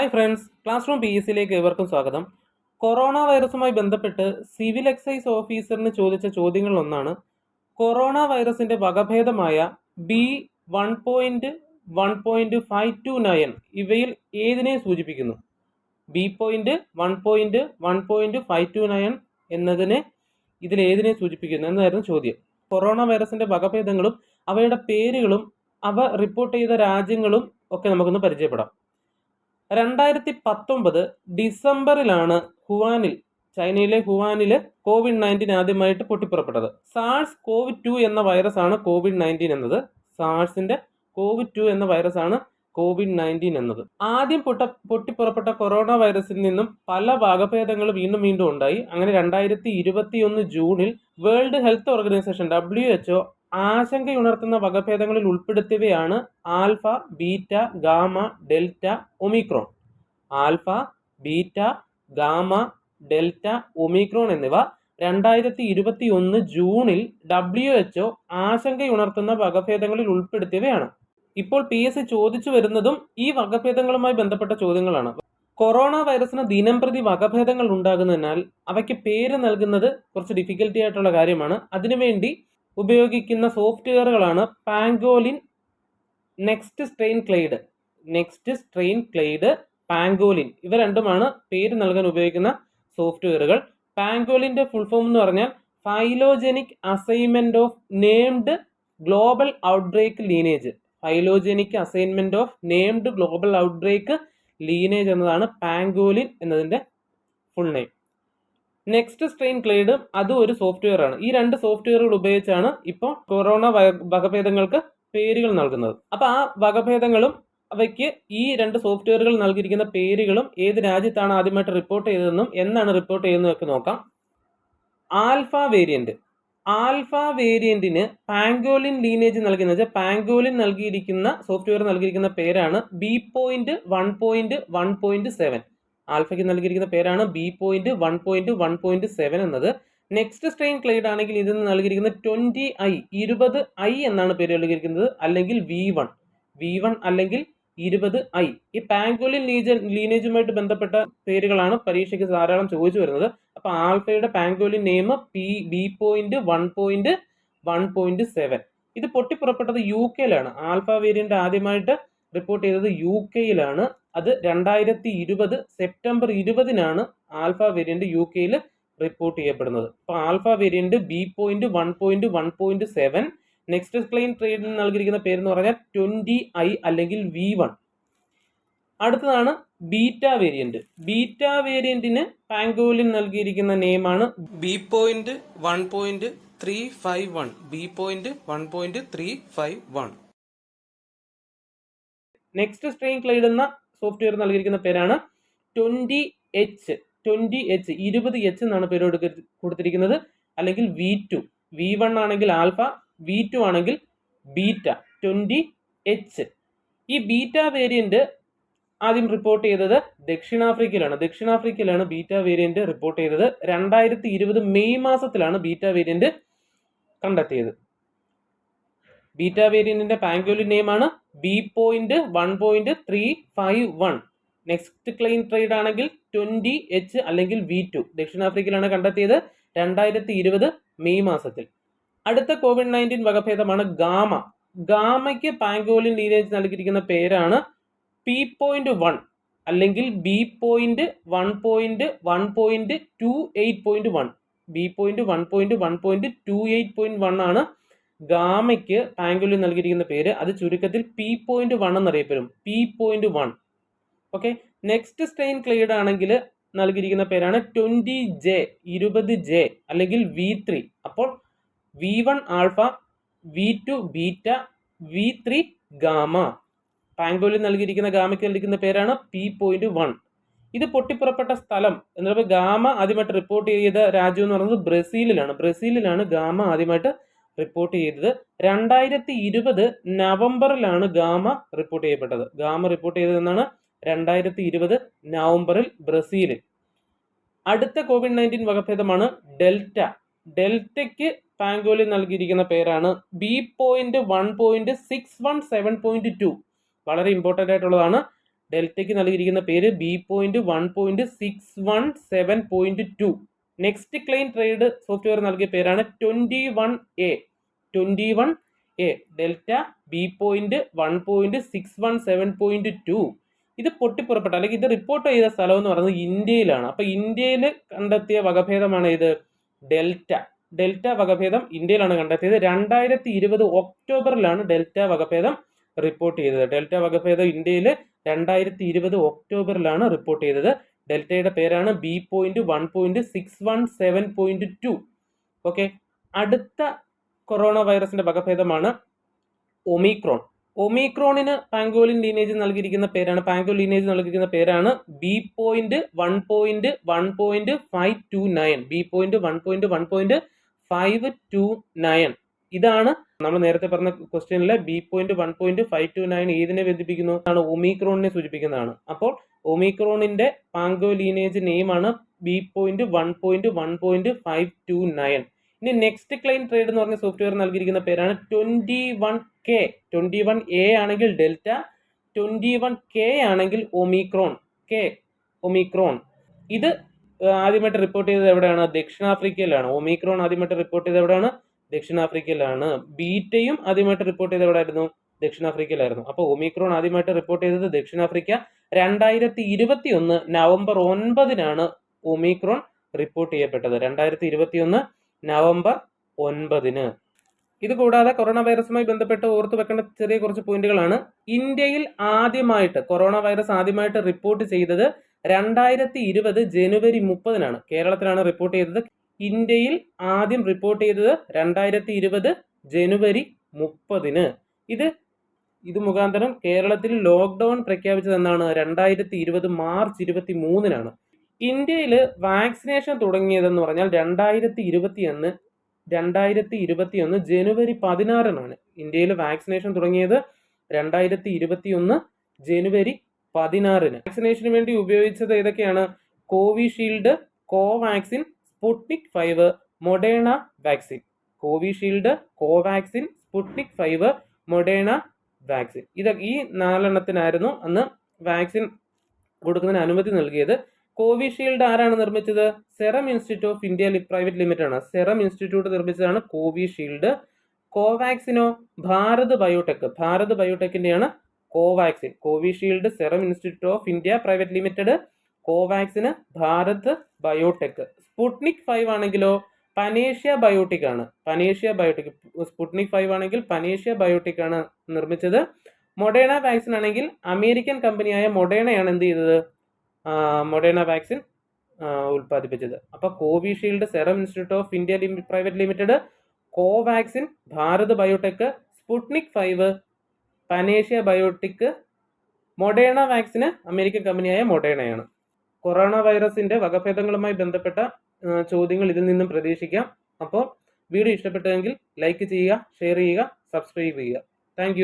Hi friends class room P S സിയിലേക്ക് ഏവർക്കും സ്വാഗതം. കൊറോണ വൈറസുമായി ബന്ധപ്പെട്ട് സിവിൽ എക്സൈസ് ഓഫീസറിന് ചോദിച്ച ചോദ്യങ്ങളിലൊന്നാണ്. കൊറോണ വൈറസിന്റെ വകഭേദമായ B one point one point five two nine ഇവയിൽ ഏതിനെ സൂചിപ്പിക്കുന്നു? B point one point one point five two nine എന്നതിനെ ഇതിൽ ഏതിനെ സൂചിപ്പിക്കുന്നു എന്നായിരുന്നു ചോദ്യം. കൊറോണ വൈറസിന്റെ വകഭേദങ്ങളും അവയുടെ പേരുകളും അവ റിപ്പോർട്ട് ചെയ്ത രാജ്യങ്ങളും ഒക്കെ നമുക്കൊന്ന് പരിചയപ്പെടാം. രണ്ടായിരത്തി പത്തൊമ്പത് ഡിസംബറിലാണ് ഹുവാനിൽ ചൈനയിലെ ഹുവാനിൽ കോവിഡ് നയന്റീൻ ആദ്യമായിട്ട് പൊട്ടിപ്പുറപ്പെട്ടത്. സാഴ്സ് കോവിഡ് ടു എന്ന വൈറസ് ആണ് കോവിഡ് നയന്റീൻ എന്നത്. സാഴ്സിന്റെ കോവിഡ് ടു എന്ന വൈറസ് ആണ് കോവിഡ് നയന്റീൻ എന്നത്. ആദ്യം പൊട്ട പൊട്ടിപ്പുറപ്പെട്ട കൊറോണ വൈറസിൽ നിന്നും പല വകഭേദങ്ങൾ വീണ്ടും വീണ്ടും ഉണ്ടായി. അങ്ങനെ രണ്ടായിരത്തി ഇരുപത്തിയൊന്ന് ജൂണിൽ World Health Organization W H O ആശങ്കയുണർത്തുന്ന വകഭേദങ്ങളിൽ ഉൾപ്പെടുത്തിയവയാണ് alpha beta gamma delta omicron. Alpha beta gamma delta omicron എന്നിവ രണ്ടായിരത്തി ഇരുപത്തി ഒന്ന് ജൂണിൽ ഡബ്ല്യു എച്ച്ഒ ആശങ്കയുണർത്തുന്ന വകഭേദങ്ങളിൽ ഉൾപ്പെടുത്തിയവയാണ്. ഇപ്പോൾ പി എസ് സി ചോദിച്ചു വരുന്നതും ഈ വകഭേദങ്ങളുമായി ബന്ധപ്പെട്ട ചോദ്യങ്ങളാണ്. കൊറോണ വൈറസിന് ദിനം പ്രതി വകഭേദങ്ങൾ ഉണ്ടാകുന്നതിനാൽ അവയ്ക്ക് പേര് നൽകുന്നത് കുറച്ച് ഡിഫിക്കൽട്ടി ആയിട്ടുള്ള കാര്യമാണ്. അതിനുവേണ്ടി ഉപയോഗിക്കുന്ന സോഫ്റ്റ്വെയറുകളാണ് Pangolin Nextstrain clade. Nextstrain clade Pangolin. ഇവ രണ്ടുമാണ് പേര് നൽകാൻ ഉപയോഗിക്കുന്ന സോഫ്റ്റ്വെയറുകൾ. പാങ്കോലിന്റെ ഫുൾ ഫോം എന്ന് പറഞ്ഞാൽ phylogenic assignment of named global outbreak lineage phylogenic assignment of named global outbreak lineage എന്നതാണ് പാങ്കോലിൻ എന്നതിന്റെ full name next strain clade അതും ഒരു സോഫ്റ്റ്വെയർ ആണ്. ഈ രണ്ട് സോഫ്റ്റ്വെയറുകൾ ഉപയോഗിച്ചാണ് ഇപ്പോൾ കൊറോണ വക- വകഭേദങ്ങൾക്ക് പേരുകൾ നൽകുന്നത്. അപ്പോൾ ആ വകഭേദങ്ങളും അവയ്ക്ക് ഈ രണ്ട് സോഫ്റ്റ്വെയറുകൾ നൽകിയിരിക്കുന്ന പേരുകളും ഏത് രാജ്യത്താണ് ആദ്യമായിട്ട് റിപ്പോർട്ട് ചെയ്തതെന്നും എന്നാണ് റിപ്പോർട്ട് ചെയ്യുന്നതൊക്കെ നോക്കാം. ആൽഫ വേരിയന്റ് ആൽഫ വേരിയന്റിന് പാങ്കോലിൻ ലീനേജ് നൽകുന്ന വെച്ചാൽ പാങ്കോലിൻ നൽകിയിരിക്കുന്ന സോഫ്റ്റ്വെയർ നൽകിയിരിക്കുന്ന പേരാണ് B point one point one point seven ആൽഫയ്ക്ക് നൽകിയിരിക്കുന്ന പേരാണ് B point one point one point seven എന്നത്. നെക്സ്റ്റ് സ്ട്രെയിൻ ക്ലൈഡ് ആണെങ്കിൽ ഇതിന് നൽകിയിരിക്കുന്ന ട്വന്റി ഐ ഇരുപത് ഐ എന്നാണ് പേര് നൽകിയിരിക്കുന്നത്. അല്ലെങ്കിൽ വി വൺ വി വൺ അല്ലെങ്കിൽ ഇരുപത് ഐ ഈ പാങ്കോലിൻ ലീജൻ ലീനേജുമായിട്ട് ബന്ധപ്പെട്ട പേരുകളാണ് പരീക്ഷയ്ക്ക് ധാരാളം ചോദിച്ചു വരുന്നത്. അപ്പോൾ ആൽഫയുടെ Pangolin name P B point one point one point seven ഇത് പൊട്ടിപ്പുറപ്പെട്ടത് യു കെയിലാണ് ആൽഫ വേരിയന്റ് ആദ്യമായിട്ട് റിപ്പോർട്ട് ചെയ്തത് യു കെയിലാണ് അത് രണ്ടായിരത്തി ഇരുപത് സെപ്റ്റംബർ ഇരുപതിനാണ് ആൽഫ വേരിയന്റ് യു കെയിൽ റിപ്പോർട്ട് ചെയ്യപ്പെടുന്നത്. അപ്പോൾ alpha variant B point one point one point seven next Klein ട്രേഡിന് നൽകിയിരിക്കുന്ന പേരെന്ന് പറഞ്ഞാൽ ട്വന്റി ഐ അല്ലെങ്കിൽ വി വൺ അടുത്തതാണ് ബീറ്റ വേരിയന്റ്. ബീറ്റ വേരിയന്റിന് പാങ്കോലിൻ നൽകിയിരിക്കുന്ന നെയിമാണ് B point one point three five one B point one point three five one Nextstrain clade എന്ന software നൽകിയിരിക്കുന്ന പേരാണ് ട്വന്റി എച്ച് ട്വന്റി എച്ച് ഇരുപത് എച്ച് എന്നാണ് പേര് കൊടുത്തിരിക്കുന്നത്. അല്ലെങ്കിൽ വി ടു വി വൺ ആണെങ്കിൽ ആൽഫ വി ടു ആണെങ്കിൽ ബീറ്റ ട്വന്റി എച്ച് ഈ ബീറ്റ വേരിയന്റ് ആദ്യം റിപ്പോർട്ട് ചെയ്തത് ദക്ഷിണാഫ്രിക്കയിലാണ്. ദക്ഷിണാഫ്രിക്കയിലാണ് ബീറ്റ വേരിയന്റ് റിപ്പോർട്ട് ചെയ്തത്. രണ്ടായിരത്തി ഇരുപത് മെയ് മാസത്തിലാണ് ബീറ്റ വേരിയന്റ് കണ്ടെത്തിയത്. Beta വേരിയന്റിന്റെ Pangolin name B point one point three five one next Klein ട്രേഡ് ആണെങ്കിൽ ട്വന്റി എച്ച് അല്ലെങ്കിൽ വി ടു ദക്ഷിണാഫ്രിക്കയിലാണ് കണ്ടെത്തിയത് രണ്ടായിരത്തി ഇരുപത് മെയ് മാസത്തിൽ. അടുത്ത കോവിഡ് നയന്റീൻ വകഭേദമാണ് ഗാമ. ഗാമയ്ക്ക് പാങ്കോലിൻ ലീനേജ് നൽകിയിരിക്കുന്ന പേരാണ് പി പോയിന്റ് വൺ അല്ലെങ്കിൽ B point one point one point two eight point one B point one point one point two eight point one ആണ് ഗാമയ്ക്ക് പാങ്കോലിൻ നൽകിയിരിക്കുന്ന പേര് അത് ചുരുക്കത്തിൽ P point one എന്നറിയപ്പെടും. P point one okay Nextstrain clade ആണെങ്കിൽ നൽകിയിരിക്കുന്ന പേരാണ് ട്വന്റി ജെ ഇരുപത് ജെ അല്ലെങ്കിൽ വി ത്രീ അപ്പോൾ V one alpha V two beta V three gamma പാങ്കോലിൽ നൽകിയിരിക്കുന്ന ഗാമയ്ക്ക് നൽകിയിരിക്കുന്ന പേരാണ് പി പോയിന്റ് വൺ ഇത് പൊട്ടിപ്പുറപ്പെട്ട സ്ഥലം. എന്ന് പറയുമ്പോൾ ഗാമ ആദ്യമായിട്ട് റിപ്പോർട്ട് ചെയ്ത രാജ്യം എന്ന് പറയുന്നത് ബ്രസീലിലാണ്. ബ്രസീലിലാണ് ഗാമ ആദ്യമായിട്ട് റിപ്പോർട്ട് ചെയ്തത്. രണ്ടായിരത്തി ഇരുപത് നവംബറിലാണ് ഗാമ റിപ്പോർട്ട് ചെയ്യപ്പെട്ടത്. ഗാമ റിപ്പോർട്ട് ചെയ്തതെന്നാണ് രണ്ടായിരത്തി ഇരുപത് നവംബറിൽ ബ്രസീലിൽ അടുത്ത കോവിഡ് നയന്റീൻ വകഭേദമാണ് ഡെൽറ്റ. ഡെൽറ്റയ്ക്ക് പാങ്കോലി നൽകിയിരിക്കുന്ന പേരാണ് B point one point six one seven point two വളരെ ഇമ്പോർട്ടന്റ് ആയിട്ടുള്ളതാണ്. ഡെൽറ്റയ്ക്ക് നൽകിയിരിക്കുന്ന പേര് B point one point six one seven point two next claim trade software നൽകിയ പേരാണ് twenty one A twenty one A delta B point one point six one seven point two ഇത് പൊട്ടിപ്പുറപ്പെട്ട അല്ലെങ്കിൽ ഇത് റിപ്പോർട്ട് ചെയ്ത സ്ഥലം എന്ന് പറയുന്നത് ഇന്ത്യയിലാണ്. അപ്പോൾ ഇന്ത്യയിൽ കണ്ടെത്തിയ വകഭേദമാണ് ഇത് ഡെൽറ്റ. ഡെൽറ്റ വകഭേദം ഇന്ത്യയിലാണ് കണ്ടെത്തിയത്. രണ്ടായിരത്തി ഇരുപത് ഒക്ടോബറിലാണ് ഡെൽറ്റ വകഭേദം റിപ്പോർട്ട് ചെയ്തത്. ഡെൽറ്റ വകഭേദം ഇന്ത്യയിൽ രണ്ടായിരത്തി ഇരുപത് ഒക്ടോബറിലാണ് റിപ്പോർട്ട് ചെയ്തത്. ഡെൽറ്റയുടെ പേരാണ് B point one point six one seven point two okay അടുത്ത കൊറോണ വൈറസിന്റെ വകഭേദമാണ് ഒമിക്രോൺ. ഒമിക്രോണിന് പാങ്കോലിൻ ലീനേജ് നൽകിയിരിക്കുന്ന പേരാണ്. പാങ്കോ ലീനേജ് നൽകിയിരിക്കുന്ന പേരാണ് B point one point one point five two nine B point one point one point five two nine ഇതാണ് നമ്മൾ നേരത്തെ പറഞ്ഞ ക്വസ്റ്റ്യനിലെ B point one point five two nine ഏതിനെ ബന്ധിപ്പിക്കുന്നു? ആണ് ഒമിക്രോണിനെ സൂചിപ്പിക്കുന്നതാണ്. അപ്പോൾ ഒമിക്രോണിന്റെ panko lineage നെയിമാണ് B point one point one point five two nine ഇനി നെക്സ്റ്റ് ക്ലൈൻ ട്രേഡ് എന്ന് പറഞ്ഞ സോഫ്റ്റ്വെയർ നൽകിയിരിക്കുന്ന പേരാണ് twenty one K twenty one A ആണെങ്കിൽ ഡെൽറ്റ ട്വന്റി വൺ കെ ആണെങ്കിൽ ഒമിക്രോൺ കെ ഒമിക്രോൺ ഇത് ആദ്യമായിട്ട് റിപ്പോർട്ട് ചെയ്തത് എവിടെയാണ്? ദക്ഷിണാഫ്രിക്കയിലാണ്. ഒമിക്രോൺ ആദ്യമായിട്ട് റിപ്പോർട്ട് ചെയ്തത് എവിടെയാണ്? ദക്ഷിണാഫ്രിക്കയിലാണ്. ബീറ്റയും ആദ്യമായിട്ട് റിപ്പോർട്ട് ചെയ്തത് എവിടെയായിരുന്നു? ദക്ഷിണാഫ്രിക്കയിലായിരുന്നു. അപ്പോൾ ഒമിക്രോൺ ആദ്യമായിട്ട് റിപ്പോർട്ട് ചെയ്തത് ദക്ഷിണാഫ്രിക്ക. രണ്ടായിരത്തി ഇരുപത്തി ഒന്ന് നവംബർ ഒൻപതിനാണ് ഒമിക്രോൺ റിപ്പോർട്ട് ചെയ്യപ്പെട്ടത്. രണ്ടായിരത്തി ഇരുപത്തി ഒന്ന് നവംബർ ഒൻപതിന്. ഇത് കൂടാതെ കൊറോണ വൈറസുമായി ബന്ധപ്പെട്ട് ഓർത്തു വെക്കേണ്ട ചെറിയ കുറച്ച് പോയിന്റുകളാണ് ഇന്ത്യയിൽ ആദ്യമായിട്ട് കൊറോണ വൈറസ് ആദ്യമായിട്ട് റിപ്പോർട്ട് ചെയ്തത് രണ്ടായിരത്തി ഇരുപത് ജനുവരി മുപ്പതിനാണ്. കേരളത്തിലാണ് റിപ്പോർട്ട് ചെയ്തത്. ഇന്ത്യയിൽ ആദ്യം റിപ്പോർട്ട് ചെയ്തത് രണ്ടായിരത്തി ഇരുപത് ജനുവരി മുപ്പതിന്. ഇത് ഇത് മുഖാന്തരം കേരളത്തിൽ ലോക്ക്ഡൌൺ പ്രഖ്യാപിച്ചത് എന്നാണ് രണ്ടായിരത്തി ഇരുപത് മാർച്ച് ഇരുപത്തി മൂന്നിനാണ് ഇന്ത്യയിൽ വാക്സിനേഷൻ തുടങ്ങിയതെന്ന് പറഞ്ഞാൽ രണ്ടായിരത്തി ഇരുപത്തി ഒന്ന് രണ്ടായിരത്തി ഇരുപത്തി ഒന്ന് ജനുവരി പതിനാറിനാണ് ഇന്ത്യയിൽ വാക്സിനേഷൻ തുടങ്ങിയത്. രണ്ടായിരത്തി ഇരുപത്തി ഒന്ന് ജനുവരി പതിനാറിന്. വാക്സിനേഷന് വേണ്ടി ഉപയോഗിച്ചത് ഏതൊക്കെയാണ്? Covishield Covaxin Sputnik five Moderna vaccine. Covishield Covaxin Sputnik five Moderna vaccine. ഇത് ഈ നാലെണ്ണത്തിനായിരുന്നു അന്ന് വാക്സിൻ കൊടുക്കുന്നതിന് അനുമതി നൽകിയത്. കോവിഷീൽഡ് ആരാണ് നിർമ്മിച്ചത്? Serum Institute of India Private Limited ആണ് സെറം ഇൻസ്റ്റിറ്റ്യൂട്ട് നിർമ്മിച്ചതാണ് കോവിഷീൽഡ്. കോവാക്സിനോ? Bharat Biotech. Bharat ബയോടെക്കിന്റെയാണ് Covaxin. Covishield Serum Institute of India Private Limited കോവാക്സിന് Bharat Biotech. Sputnik five ആണെങ്കിലോ? പനേഷ്യ ബയോട്ടിക് ആണ്. Panacea Biotec. സ്പുട്നിക് ഫൈവ് ആണെങ്കിൽ പനേഷ്യ ബയോട്ടിക് ആണ് നിർമ്മിച്ചത്. മൊഡേണ വാക്സിൻ ആണെങ്കിൽ American കമ്പനിയായ മൊഡേണയാണ് എന്ത് ചെയ്തത്? മൊഡേണ വാക്സിൻ ഉൽപ്പാദിപ്പിച്ചത്. അപ്പോൾ Covishield Serum Institute of India private limited Covaxin Bharat Biotech Sputnik five Panacea Biotec Moderna vaccine American കമ്പനിയായ മൊഡേണയാണ് കൊറോണ വൈറസിന്റെ വകഭേദങ്ങളുമായി ബന്ധപ്പെട്ട ചോദ്യങ്ങൾ ഇതിൽ നിന്നും പ്രതീക്ഷിക്കാം. അപ്പോൾ വീഡിയോ ഇഷ്ടപ്പെട്ടെങ്കിൽ ലൈക്ക് ചെയ്യുക ഷെയർ ചെയ്യുക സബ്സ്ക്രൈബ് ചെയ്യുക. താങ്ക്